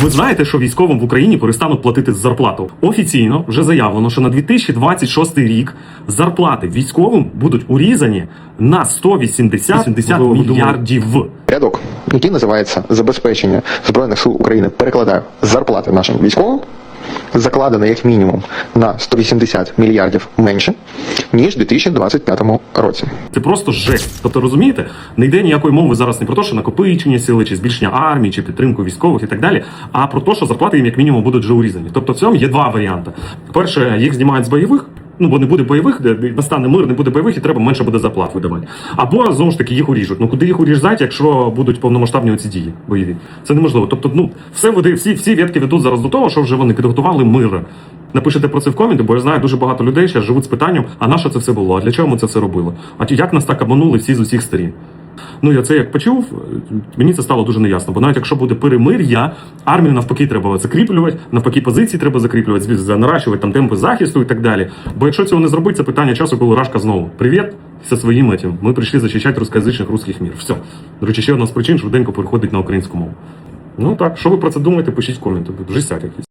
Ви знаєте, що військовим в Україні перестануть платити з зарплату? Офіційно вже заявлено, що на 2026 рік зарплати військовим будуть урізані на 180 80 мільярдів. Рядок, який називається забезпечення збройних сил України, перекладаю зарплати нашим військовим, закладено як мінімум на 180 мільярдів менше ніж у 2025 році. Це просто жесть. Тобто розумієте, не йде ніякої мови зараз не про те, що накопичення сили, чи збільшення армії, чи підтримку військових і так далі, а про те, що зарплати їм як мінімум будуть вже урізані. Тобто в цьому є два варіанти. Перше, їх знімають з бойових. Ну, бо не буде бойових, де настане мир, не буде бойових, і треба менше буде заплат видавати. Або знову ж таки їх уріжуть. Ну куди їх уріжать, якщо будуть повномасштабні оці дії бойові? Це неможливо. Тобто, ну все води, всі, всі ветки ведуть зараз до того, що вже вони підготували мир. Напишете про це в коменти, бо я знаю, дуже багато людей що живуть з питанням, а на що це все було? А для чого ми це все робили? А як нас так обманули всі з усіх сторін? Ну я це як почув, мені це стало дуже неясно. Бо навіть якщо буде перемир'я, армію навпаки треба закріплювати, навпаки, позиції треба закріплювати, наращувати там темпи захисту і так далі. Бо якщо цього не зробити, це питання часу, коли Рашка знову привіт зі своїм этим. Ми прийшли захищати русскоязичних русських мір. Все. До речі, ще одна з причин швиденько переходить на українську мову. Ну так, що ви про це думаєте, пишіть в коменти. Жестяк якийсь.